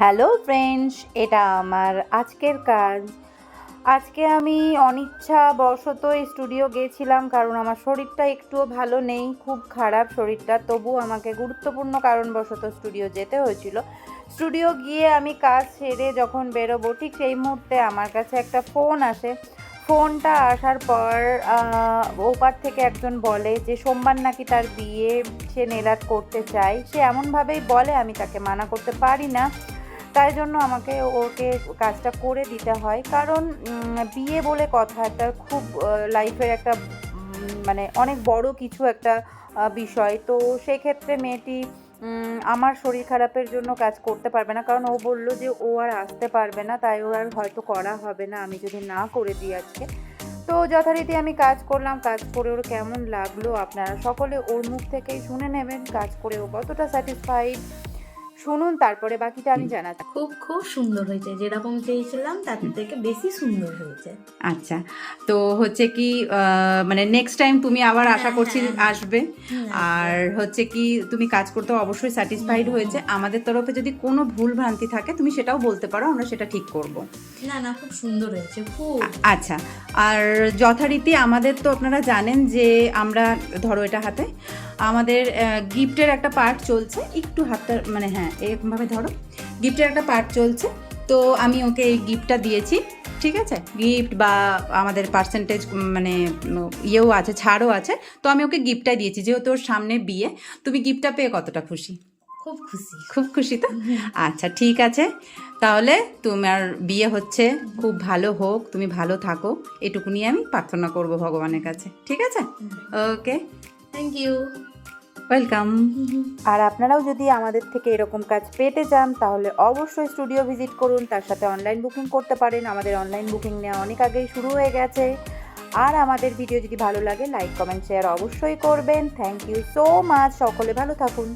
Hello friends, এটা আমার আজকের কাজ। আজকে আমি অনিচ্ছা বশত স্টুডিও গিয়েছিলাম কারণ আমার শরীরটা একটুও ভালো নেই, খুব খারাপ শরীরটা, তবু আমাকে গুরুত্বপূর্ণ কারণবশত স্টুডিও যেতে হয়েছিল। স্টুডিও গিয়ে আমি কাজ সেরে যখন বেরোবো, ঠিক সেই মুহূর্তে আমার কাছে একটা ফোন আসে। ফোনটা আসার পর ওপার থেকে একজন বলে যে, সোমবার নাকি তার বিয়ে, সে নেলাত করতে চায়। সে এমনভাবেই বলে, আমি তাকে মানা করতে পারি না। তাই জন্য আমাকে ওকে কাজটা করে দিতে হয়। কারণ বিয়ে বলে কথা একটা খুব লাইফের একটা মানে অনেক বড় কিছু একটা বিষয়। তো সেক্ষেত্রে মেয়েটি আমার শরীর খারাপের জন্য কাজ করতে পারবে না। কারণ ও বলল যে ও আর আসতে পারবে না, তাই ও আর হয়তো করা হবে না, আমি যদি না করে দিই আজকে। তো যথারীতি আমি কাজ করলাম, কাজ করে ওর কেমন লাগল আপনারা সকলে ওর মুখ থেকেই শুনে নেবেন, কাজ করে ও কতটা স্যাটিসফাইড শুনুন তারপরে বাকিটা আমি জানাচ্ছি। খুব খুব সুন্দর হয়েছে। যেরকম চেয়েছিলাম তার থেকে বেশি সুন্দর হয়েছে। আচ্ছা তো হচ্ছে কি মানে নেক্সট টাইম তুমি আবার আশা হ্যাঁ, করছি হ্যাঁ। আসবে। আর হচ্ছে কি তুমি কাজ করতে অবশ্যই স্যাটিসফাইড হয়েছে। আমাদের তরফে যদি কোনো ভুল ভ্রান্তি থাকে তুমি সেটাও বলতে পারো আমরা সেটা ঠিক করব। না না খুব সুন্দর হয়েছে খুব। আচ্ছা আর যথারীতি আমাদের তো আপনারা জানেন যে আমরা ধরো এটা হাতে আমাদের গিফটের একটা পার্ট চলছে একটু হাতটা মানে হ্যাঁ এরকমভাবে ধরো। গিফটের একটা পার্ট চলছে। তো আমি ওকে এই গিফটটা দিয়েছি ঠিক আছে? গিফট বা আমাদের পার্সেন্টেজ মানে ইয়েও আছে ছাড়ও আছে। তো আমি ওকে গিফটটা দিয়েছি যেহেতু ওর সামনে বিয়ে। তুমি গিফটটা পেয়ে কতটা খুশি? খুব খুশি। খুব খুশি তো? আচ্ছা ঠিক আছে। তাহলে তোমার বিয়ে হচ্ছে খুব ভালো হোক তুমি ভালো থাকো। এটুকুনি আমি প্রার্থনা করব ভগবানের কাছে ঠিক আছে? ওকে থ্যাংক ইউ ওয়েলকাম আর আপনারাও যদি আমাদের থেকে এরকম কাজ পেতে চান, তাহলে অবশ্যই স্টুডিও ভিজিট করুন। তার সাথে অনলাইন বুকিং করতে পারেন। আমাদের অনলাইন বুকিং নেওয়া অনেক আগেই শুরু হয়ে গেছে। আর আমাদের ভিডিও যদি ভালো লাগে লাইক কমেন্ট শেয়ার অবশ্যই করবেন। থ্যাংক ইউ সো মাচ সকলে ভালো থাকুন।